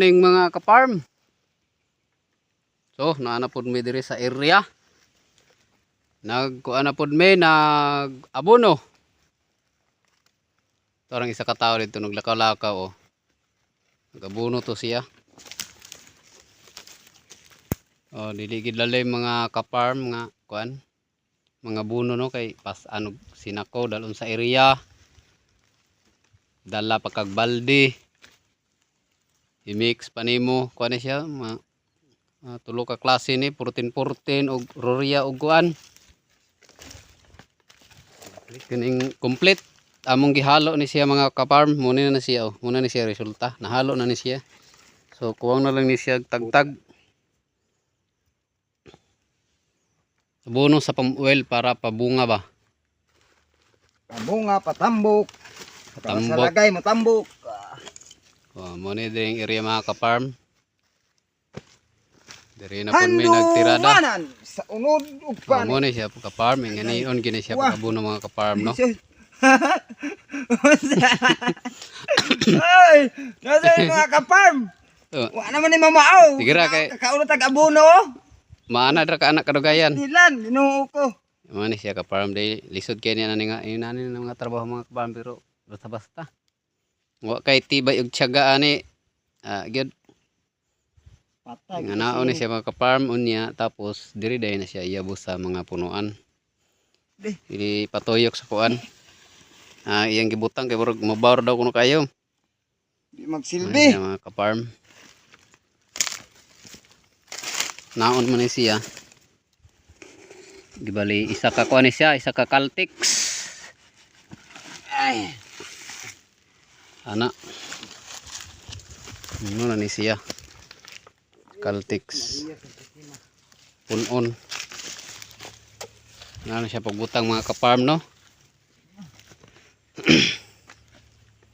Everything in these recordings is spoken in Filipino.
Ning mga kaparm. So, naana pod mi diri sa area. Nagkuan na pod mi nag abono. Torang isa ka tawo dito naglakaw-lakaw oh. Nagabuno to siya. Oh, diligid lalay mga kaparm nga kuan. Mga buno no kay pas ano sinako dalon sa area. Dala pa kag balde. I-mix pa nimo kuan siya ma ah, tulo ka klase ni 14-14 og roria og kuan. Kining complete among gihalo ni siya mga kaparm muna na siya oh. muna ni siya resulta nahalo na ni siya so kuwang na lang ni siya tagtag Abono sa palm oil para pabunga ba Pabunga, patambok. Para sa Patambok. lagay, matambok. Oh, mo ni ding area mga kaparm Diri na pud may nagtirada manan sa unod ug oh, pan. mo ni siya kaparm ngani gini siya Wah. pagabuno mga kaparm no Ay, nasa mga kaparm. Oh, Wa naman ni mamaaw. Sige ra, kay- Kakauno tag abuno. maana dra ka anak kadugayan Nilan, ginuo ko. mo ni siya kaparm day lisod kay niya nani nga yun nani ng mga trabaho mga kaparm pero basta basta wa kay tibay og tiyaga ani. Ah gyud. Patay. nga naon ni siya mga kaparm unya tapos diri day na siya iyabos sa mga punuan. Di. Dili patuyok sa kuan. Ah iyang gibutang kay murag mabawr daw kuno kayo. Di magsilbi. siya mga kaparm naon man ni siya. Gibali isa ka kuan ni siya isa ka Caltex. Ay, ana. Ano na ni siya? Caltex. Punon ano siya pagbutang mga kaparm no?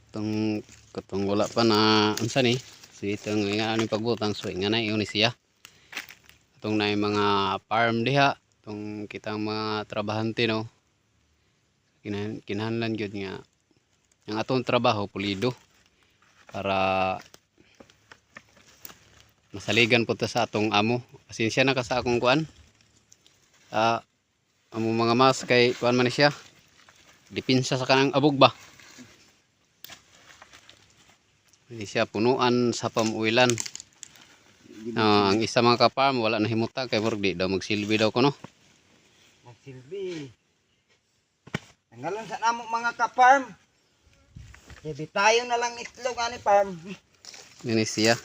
Itong katong pa na unsa ni? So itong nga ano pagbutang so nga na yun ni siya. Itong na mga farm diha itong kitang mga trabahante no? Kinan kinahanglan gyud nga ang atong trabaho pulido. Para masaligan po ta sa atong amo. Pasensya na ka sa akong kuan. Ah amo mga mas kay kuan man siya. Dipinsa sa kanang abog ba? Hindi siya punuan sa pamuilan Ah, ang isa mga kaparm wala na himuta kay murag di daw magsilbi daw kuno. Magsilbi. Tanggalan sa namo mga kaparm. Hindi tayo na lang itlog ani farm. Ini siya.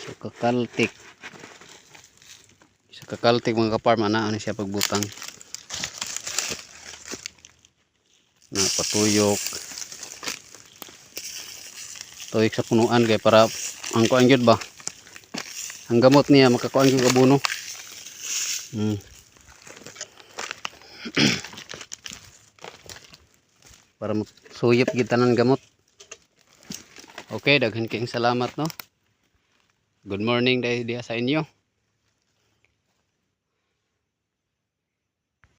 So kakaltik. Sa kakaltik mga kaparma na ano siya pagbutang. Na patuyok. Tuyok sa punuan kay para ang kuan ba. Ang gamot niya makakuan gyud kabuno. Hmm. Para suyop kita ng gamot. Okay, daghan kayong salamat no. Good morning dahil diya sa inyo.